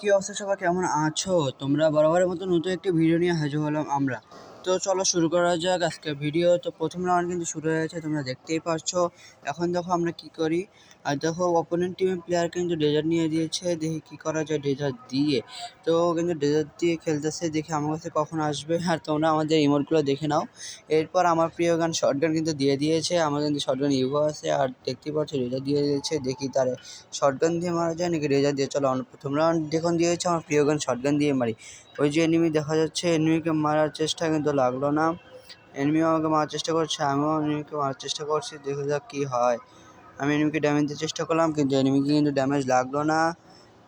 কি অবস্থা সবাই কেমন আছো? তোমরা বরাবরের মতো নতুন একটি ভিডিও নিয়ে হাজির হলাম আমরা। তো চলো শুরু করা যাক আজকে ভিডিও তো প্রথম রাউন্ড কিন্তু শুরু হয়েছে তোমরা দেখতেই পারছ। এখন দেখো আমরা কি করি। আর দেখো অপোনেন্ট টিমের প্লেয়ার কিন্তু ডেজার্ট নিয়ে দিয়েছে, দেখি কি করা যায় ডেজার্ট দিয়ে। তো কিন্তু ডেজার্ট দিয়ে খেলতেছে, দেখি আমার কাছে কখন আসবে। আর তোমরা আমাদের ইমোটগুলো দেখে নাও। এরপর আমার প্রিয় গান শর্ট গান কিন্তু দিয়ে দিয়েছে, আমার কিন্তু শর্ট গান ইউভো আছে। আর দেখতেই পাচ্ছ রেজার দিয়ে দিয়েছে, দেখি তার শর্ট গান দিয়ে মারা যায় নাকি রেজার দিয়ে। চলো প্রথম রাউন্ড যখন দিয়েছে আমার প্রিয় গান শর্ট গান দিয়ে মারি। ওই যে এনিমি দেখা যাচ্ছে এনিমিকে মারার চেষ্টা কিন্তু লাগল না। এনিমি আমাকে মারার চেষ্টা করছে, আমিও এনিমিকে মারার চেষ্টা করছি, দেখা যাক কী হয়। আমি এনিমিকে ড্যামেজ দেওয়ার চেষ্টা করলাম, কিন্তু এনিমিকে কিন্তু ড্যামেজ লাগল না।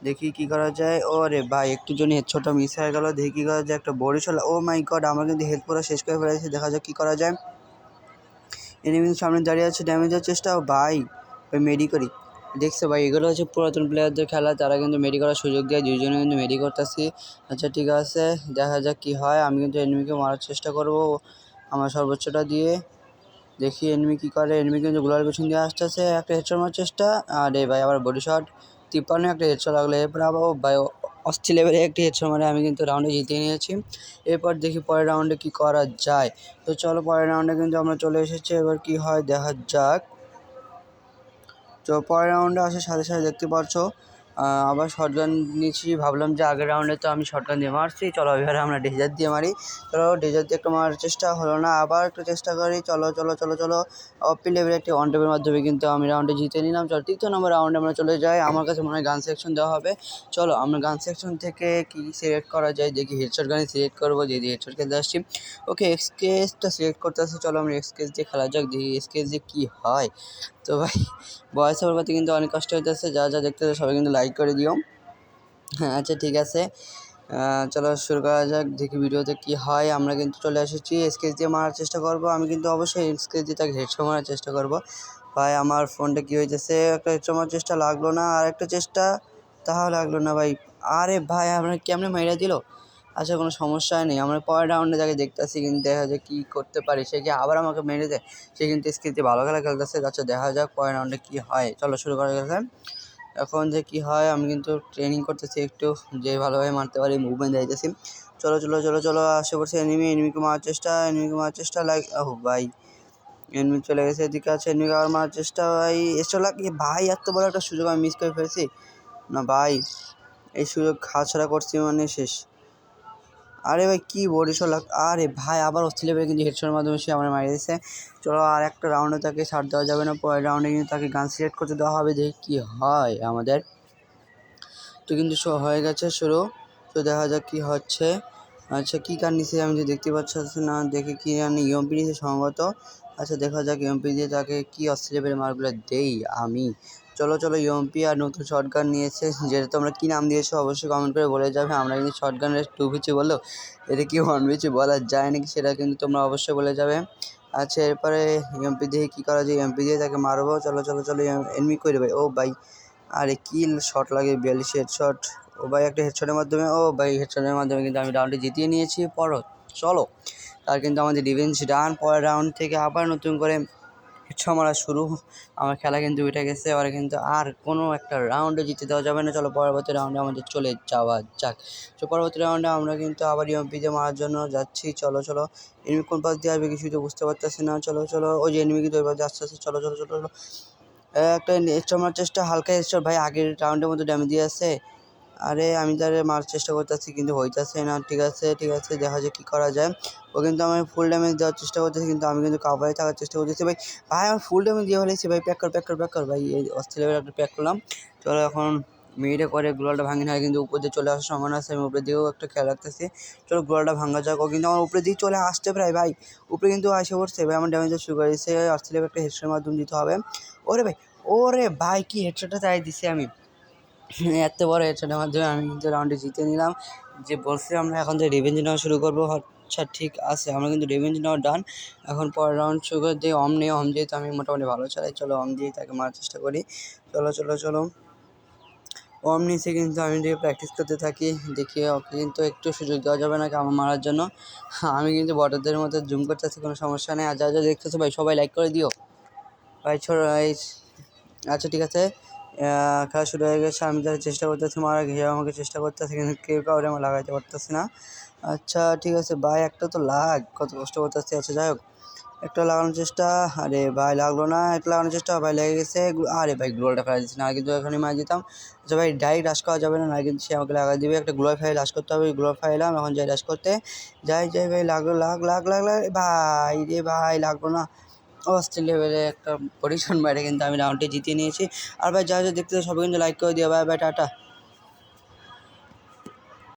দেখি কি করা যায়। ও রে ভাই, একটু জন্য হেডশটটা মিস হয়ে গেল, দেখি কী করা যায়। একটা বড়ি বরিশাল ও মাই গড আমার কিন্তু হেলথ পুরো শেষ করে ফেলেছে, দেখা যাক কী করা যায়। এনিমির সামনে দাঁড়িয়ে আছে ড্যামেজ দেওয়ার চেষ্টা, ও ভাই, ওই মেডি করি দেখছ ভাই, এগুলো হচ্ছে পুরাতন প্লেয়ারদের খেলা, তারা কিন্তু মেডি করার সুযোগ দেয় দুজনে কিন্তু মেডি করতেছি। আচ্ছা ঠিক আছে, দেখা যাক কি হয়। আমি কিন্তু এনিমিকে মারার চেষ্টা করব, আমার সর্বোচ্চটা দিয়ে। দেখি এনিমি কি করে। এনিমি কিন্তু গোলার পেছন দিয়ে আসতেছে, একটা হেডশট মারার চেষ্টা। আর এ ভাই, আবার বডি শট তিপ্পান্ন একটা হেডশট লাগল। এরপর আবার ভাই অস্থির লেভেলে একটি হেডশট মারে, আমি কিন্তু রাউন্ডে জিতিয়ে নিয়েছি। এরপর দেখি পরের রাউন্ডে কি করা যায়। তো চলো, পরের রাউন্ডে কিন্তু আমরা চলে এসেছি। এবার কি হয়, দেখা যাক। তো পরের রাউন্ডে আসার সাথে সাথে দেখতে পাচ্ছ আবার শটগান নিয়েছি। ভাবলাম যে আগের রাউন্ডে তো আমি শটগান দিয়ে মারছি। চলো এবারে আমরা ডেজার দিয়ে মারি। চলো ডেজার দিয়ে একটু মারার চেষ্টা হলো না। আবার একটু চেষ্টা করি। চলো চলো চলো চলো। অপি লেভেল একটি ওয়ান টেপের মাধ্যমে কিন্তু আমি রাউন্ডে জিতে নিলাম। চলো, তৃতীয় নম্বর রাউন্ডে আমরা চলে যাই। আমার কাছে মনে হয় গান সেকশন দেওয়া হবে। চলো, আমরা গান সেকশন থেকে কি সিলেক্ট করা যায়? দেখি হেডশট গানে সিলেক্ট করব। যদি হেডশট খেলতে আসছি। ওকে এক্সকেসটা সিলেক্ট করতে আসছি। চলো, আমরা এক্সকেস দিয়ে খেলা যাক। দেখি এক্সকেস দিয়ে কী হয়? তো ভাই, বয়স ওভার করতে কিন্তু অনেক কষ্ট হইতেছে। যা যা দেখতে সবাই কিন্তু লাইক করে দিও। হ্যাঁ আচ্ছা ঠিক আছে। চলো শুরু করা যাক, দেখি ভিডিওতে কি হয়। আমরা কিন্তু চলে এসেছি স্কেচ দিয়ে মারার চেষ্টা করব। আমি কিন্তু অবশ্যই স্কেচ দিয়ে তাকে হেডশট মারার চেষ্টা করব। ভাই, আমার ফোনটা কি হয়েছে একটা হেডশট মারার চেষ্টা লাগল না। আর একটা চেষ্টা তাও লাগল না ভাই। আরে ভাই, আপনার কেমনে মাইরা দিল? আচ্ছা কোনো সমস্যা নেই। আমরা পরের রাউন্ডে যাকে দেখতেছি কিন্তু দেখা যায় কী করতে পারি। সে কি আবার আমাকে মেরে দেয়? সে কিন্তু স্কেচ দিয়ে ভালো খেলা খেলতেছে। আচ্ছা দেখা যাক পরের রাউন্ডে কী হয়। চলো শুরু করা গেছে এখন যে কি হয়, আমি কিন্তু ট্রেনিং করতেছি একটু, যে ভালোভাবে মারতে পারি মুভমেন্ট যাইতেছি চলো চলো চলো চলো, আসে পড়ছে এনিমি এনিমিকে মারার চেষ্টা এনিমিকে মারার চেষ্টা লাগ ও ভাই এনিমি চলে গেছে, এদিকে আছে এনিমিকে আবার মারার চেষ্টা, ভাই। এসো লাগে ভাই, এত বড় একটা সুযোগ আমি মিস করে ফেলেছি। না ভাই এই সুযোগ হাতছাড়া করছি মানে শেষ। আরে ভাই, কি বরিশাল আরে ভাই, আবার অস্ট্রেলিয়া পেয়ে কিন্তু হেডশটের মাধ্যমে সে আমার মারিয়ে দিয়েছে। চলো, আর একটা রাউন্ডে তাকে ছাড় দেওয়া যাবে না। পরের রাউন্ডে কিন্তু তাকে গান সিলেক্ট করতে দেওয়া হবে। দেখি কী হয় আমাদের। তো কিন্তু শো হয়ে গেছে শুরু। তো দেখা যাক কী হচ্ছে। আচ্ছা কী গান নিছে আমি যে দেখতে পাচ্ছি না দেখে কি জানি ইএমপি নিছে সম্ভবত আচ্ছা দেখা যাক ইএমপি দিয়ে তাকে কি অস্থির লেভেলের মারগুলো দেই আমি। চলো চলো ইএমপি আর নতুন শর্ট গান নিয়েছে, যেটা তোমরা কী নাম দিয়েছ অবশ্যই কমেন্ট করে বলে যাবে। আমরা কিন্তু শর্ট গানের টু পিচি বলল এটা কি ওয়ান পিচি বলা যায় নাকি সেটা কিন্তু তোমরা অবশ্যই বলে যাবে। আচ্ছা এরপরে এমপি দিয়ে কী করা যায়? এমপি দিয়ে তাকে মারবো। চলো চলো চলো এনমি করে ভাই ও ভাই, আরে কি শট লাগে, বিয়াল্লিশ হেডশট ও ভাই একটা হেডশটের মাধ্যমে, ও ভাই হেডশটের মাধ্যমে কিন্তু আমি রাউন্ডে জিতিয়ে নিয়েছি পরও চলো, তার কিন্তু আমাদের ডিফেন্স ডান পরের রাউন্ড থেকে আবার নতুন করে হেডশট মারা শুরু। আমার খেলা কিন্তু উঠে গেছে ওরা কিন্তু আর কোনো একটা রাউন্ডে জিতে দেওয়া যাবে না। চলো, পরবর্তী রাউন্ডে আমাদের চলে যাওয়া যাক। তো পরবর্তী রাউন্ডে আমরা কিন্তু আবার ইএমপিতে মারার জন্য যাচ্ছি। চলো চলো এনিমি কোন পাশ দিয়ে আসবে কিছুই তো বুঝতে পারতেছি না। চলো চলো, ওই যে এনিমি কিন্তু ওই পাশ আস্তে আস্তে চলো চলো চলো চলো। একটা এক্সট্রা মারার চেষ্টা, হালকা এক্সট্রা ভাই, আগের রাউন্ডের মতো ড্যামেজ দিয়ে আছে আরে আমি তারে মার চেষ্টা করতেছি, কিন্তু হইতাছে না। ঠিক আছে ঠিক আছে, দেখা যায় কী করা যায়। ও কিন্তু আমি ফুল ড্যামেজ দেওয়ার চেষ্টা করতেছি, কিন্তু আমি কিন্তু কাভারে থাকার চেষ্টা করতেছি। ভাই ভাই, আমার ফুল ড্যামেজ দিয়ে ফেলেছি ভাই প্যাক কর প্যাক কর প্যাক কর। ভাই, এই অস্থির লেভেল একটা প্যাক করলাম। চলো এখন মিনিটে করে গ্লোয়ালটা ভাঙি না কিন্তু উপর দিয়ে চলে আসার সম্ভাবনা আছে। আমি উপরের দিকেও একটা খেয়াল রাখতেছি। চলো গ্লোয়ালটা ভাঙা যাক। ও কিন্তু আমার উপরের দিকে চলে আসতে প্রায়, ভাই। উপরে কিন্তু আসে পড়ছে, ভাই, আমার ড্যামেজ শুরু করে দিচ্ছে অস্থির একটা হেডশটের মাধ্যমে দিতে হবে। ওরে ভাই ওরে ভাই, কি হেডশটটা তাই দিছি আমি। এত বড় হেডশটের মাধ্যমে আমি কিন্তু রাউন্ডে জিতে নিলাম। যে বলছিলাম আমরা এখন যে রিভেঞ্জ নেওয়া শুরু করব। আচ্ছা ঠিক আছে, আমরা কিন্তু রিভেঞ্জ নেওয়া ডান এখন পরের রাউন্ড শুরু করে দিয়ে অম নিয়ে অম যেহেতু আমি মোটামুটি ভালো চালাই, চলো অম দিয়ে তাকে মারার চেষ্টা করি। চলো চলো চলো। অম নিচে কিন্তু আমি দিয়ে প্র্যাকটিস করতে থাকি, দেখি ওকে কিন্তু একটু সুযোগ দেওয়া যাবে না আমার মারার জন্য। আমি কিন্তু বটারদের মতো জুম করতে করতেছি কোনো সমস্যা নেই। আর যা যা দেখতেছো, ভাই, সবাই লাইক করে দিও। ভাই, ছোট আচ্ছা ঠিক আছে। খেলা শুরু হয়ে গেছে। আমি যারা চেষ্টা করতেছি মারা ঘিরে আমাকে চেষ্টা করতেছে, কিন্তু কেউ কাউরে আমার লাগাইতে পারতেছি না। আচ্ছা ঠিক আছে, ভাই, একটা তো লাগ, কত কষ্ট করতেছি। আচ্ছা যাই হোক, একটা লাগানোর চেষ্টা। আরে ভাই, লাগল না, একটা লাগানোর চেষ্টা। ভাই, লেগে গেছে। আরে ভাই গ্লোয়ালটা ফেলা দিচ্ছি না কিন্তু এখানে মার দিতাম। আচ্ছা ভাই ডাইরেক্ট রাশ করা যাবে না না কিন্তু সে আমাকে লাগাই দিবে। একটা গ্লোয়ার ফাইল রাশ করতে হবে গ্লোয়ার ফাইলাম এখন যাই রাশ করতে। যাই যাই, ভাই, লাগল, লাগ লাগ লাগ লাগ। ভাই রে ভাই, লাগল না। অস্থির লেভেলে একটা পজিশন বাইরে কিন্তু আমি রাউন্ডটি জিতিয়ে নিয়েছি। আর ভাই, যা যা দেখতে সবাই কিন্তু লাইক করে দিও। ভাই ভাই টাটা।